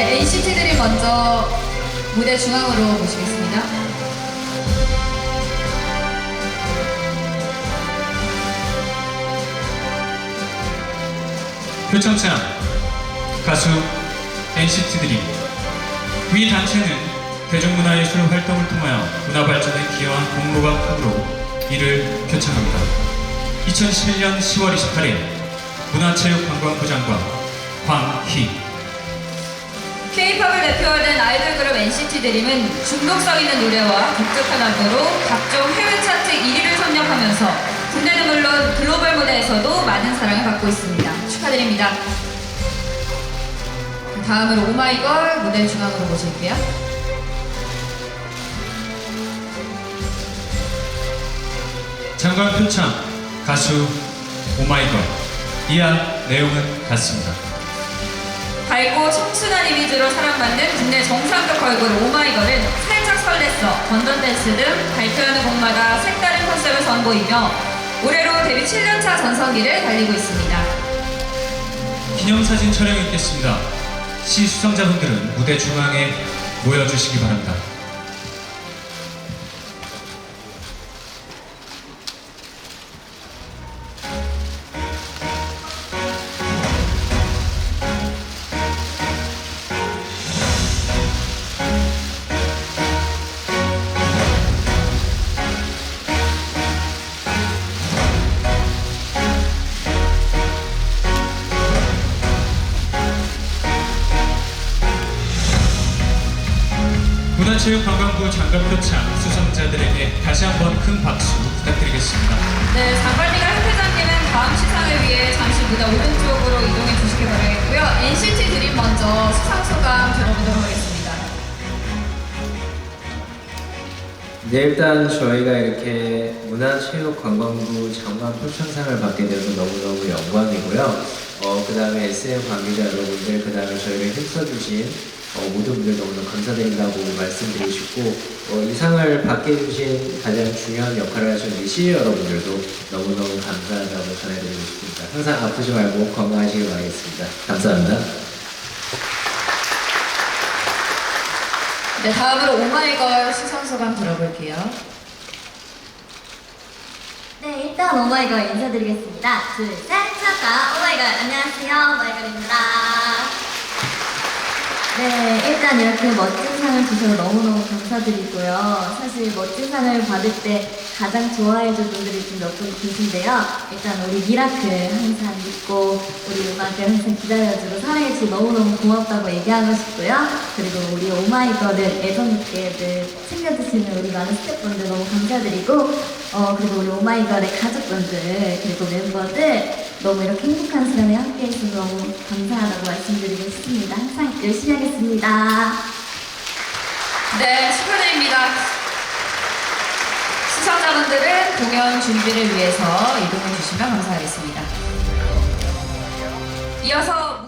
네, NCT들이 먼저 무대 중앙으로 모시겠습니다. 표창장 가수 NCT 드림 위 단체는 대중문화예술 활동을 통하여 문화 발전에 기여한 공로가 크므로 이를 표창합니다. 2011년 10월 28일 문화체육관광부 장관 황희 K-팝을 대표하는 아이돌 그룹 NCT 드림은 중독성 있는 노래와 독특한 악으로 각종 해외 차트 1위를 선역하면서 국내는 물론 글로벌 무대에서도 많은 사랑을 받고 있습니다. 축하드립니다. 다음으로 오마이걸 무대 중앙으로 모실게요. 장관 표창 가수 오마이걸 이하 내용은 같습니다. 밝고 청순한 이미지로 사랑받는 국내 정상급 걸그룹 오마이걸은 살짝 설렜어, 건전 댄스 등 발표하는 곡마다 색다른 컨셉을 선보이며 올해로 데뷔 7년차 전성기를 달리고 있습니다. 기념사진 촬영이 있겠습니다. 시 수상자분들은 무대 중앙에 모여주시기 바랍니다. 문화체육관광부 장관 표창 수상자들에게 다시 한번 큰 박수 부탁드리겠습니다. 네, 장관리가 현 회장님은 다음 시상을 위해 잠시 무대 오른 쪽으로 이동해 주시기 바라겠고요. NCT 드림 먼저 수상 소감 들어보도록 하겠습니다. 네, 일단 저희가 이렇게 문화체육관광부 장관 표창상을 받게 돼서 너무너무 영광이고요. 어, 그 다음에 SM 관계자 여러분들, 그 다음에 저희를 힘써주신 어, 모든 분들 너무너무 감사드린다고 말씀드리고 싶고, 어, 이 상을 받게 해주신 가장 중요한 역할을 하신 우리 시의 여러분들도 너무너무 감사하다고 전해드리고 싶습니다. 항상 아프지 말고 건강하시길 바라겠습니다. 감사합니다. 네, 다음으로 오마이걸 수상 소감 들어볼게요. 네, 일단 오마이걸 인사드리겠습니다. 둘, 셋, 차가 오마이걸 안녕하세요, 오마이걸입니다. 네, 일단 이렇게 멋진 상을 주셔서 너무너무 감사드리고요. 사실 멋진 상을 받을 때 가장 좋아해줄 분들이 좀몇분 계신데요. 일단 우리 미라클 항상 믿고 우리 음악을 항상 기다려주고 사랑해주고 너무너무 고맙다고 얘기하고 싶고요. 그리고 우리 오마이걸을 애정있게 늘 챙겨주시는 우리 많은 스태프분들 너무 감사드리고 어 그리고 우리 오마이걸의 가족분들 그리고 멤버들 너무 이렇게 행복한 시간에 함께 해주셔서 너무 감사하다고 말씀드리고 싶습니다. 항상 열심히 하겠습니다. 네, 축하드립니다. 수상자분들은 공연 준비를 위해서 이동해 주시면 감사하겠습니다. 이어서